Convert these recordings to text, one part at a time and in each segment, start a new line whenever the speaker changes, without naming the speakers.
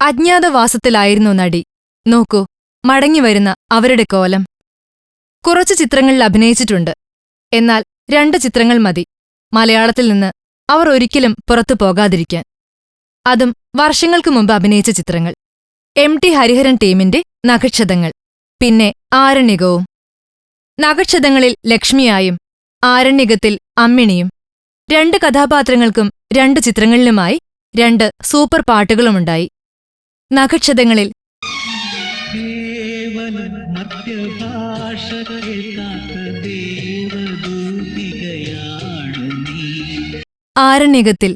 അജ്ഞാതവാസത്തിലായിരുന്നു നടി. നോക്കൂ മടങ്ങിവരുന്ന അവരുടെ കോലം. കുറച്ച് ചിത്രങ്ങളിൽ അഭിനയിച്ചിട്ടുണ്ട്. എന്നാൽ രണ്ട് ചിത്രങ്ങൾ മതി. മലയാളത്തിൽ നിന്ന് അവർ ഒരിക്കലും പുറത്തു പോകാതിരിക്കാൻ. അതും വർഷങ്ങൾക്ക് മുമ്പ് അഭിനയിച്ച ചിത്രങ്ങൾ. എം ടി ഹരിഹരൻ ടീമിന്റെ നഖക്ഷതങ്ങൾ. പിന്നെ ആരണ്യകവും. നഖക്ഷതങ്ങളിൽ ലക്ഷ്മിയായും ആരണ്യകത്തിൽ അമ്മിണിയും. രണ്ട് കഥാപാത്രങ്ങൾക്കും രണ്ട് ചിത്രങ്ങളിലുമായി രണ്ട് സൂപ്പർ പാട്ടുകളുമുണ്ടായി. നഖക്ഷതങ്ങളിൽ ആരണ്യകത്തിൽ.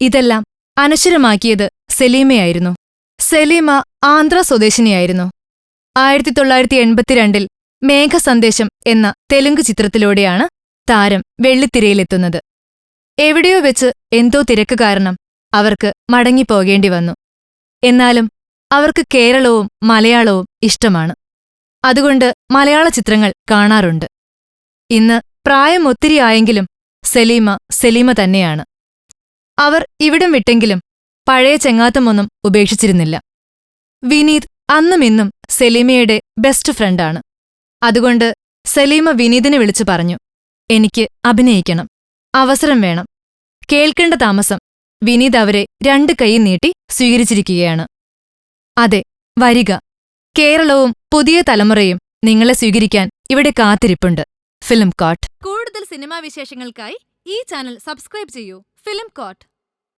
ഇതെല്ലാം അനശ്വരമാക്കിയത് സെലീമയായിരുന്നു. സെലീമ ആന്ധ്ര സ്വദേശിനിയായിരുന്നു. ആയിരത്തി തൊള്ളായിരത്തി എൺപത്തിരണ്ടിൽ മേഘസന്ദേശം എന്ന തെലുങ്ക് ചിത്രത്തിലൂടെയാണ് താരം വെള്ളിത്തിരയിലെത്തുന്നത്. എവിടെയോ വെച്ച് എന്തോ തിരക്ക് കാരണം അവർക്ക് മടങ്ങിപ്പോകേണ്ടി വന്നു. എന്നാലും അവർക്ക് കേരളവും മലയാളവും ഇഷ്ടമാണ്. അതുകൊണ്ട് മലയാള ചിത്രങ്ങൾ കാണാറുണ്ട്. ഇന്ന് പ്രായം ഒത്തിരിയായെങ്കിലും സലീമ സലീമ തന്നെയാണ്. അവർ ഇവിടം വിട്ടെങ്കിലും പഴയ ചെങ്ങാത്തമൊന്നും ഉപേക്ഷിച്ചിരുന്നില്ല. വിനീത് അന്നും ഇന്നും സലീമയുടെ ബെസ്റ്റ് ഫ്രണ്ടാണ് അതുകൊണ്ട് സലീമ വിനീതിനെ വിളിച്ചു പറഞ്ഞു എനിക്ക് അഭിനയിക്കണം. അവസരം വേണം. കേൾക്കേണ്ട താമസം വിനീത് അവരെ രണ്ട് കൈ നീട്ടി സ്വീകരിച്ചിരിക്കുകയാണ്. അതെ വരിക. കേരളവും പുതിയ തലമുറയും നിങ്ങളെ സ്വീകരിക്കാൻ ഇവിടെ കാത്തിരിപ്പുണ്ട്. ഫിലിം കോട്ട്. കൂടുതൽ സിനിമാ വിശേഷങ്ങൾക്കായി ഈ ചാനൽ സബ്സ്ക്രൈബ് ചെയ്യൂ. Film coat.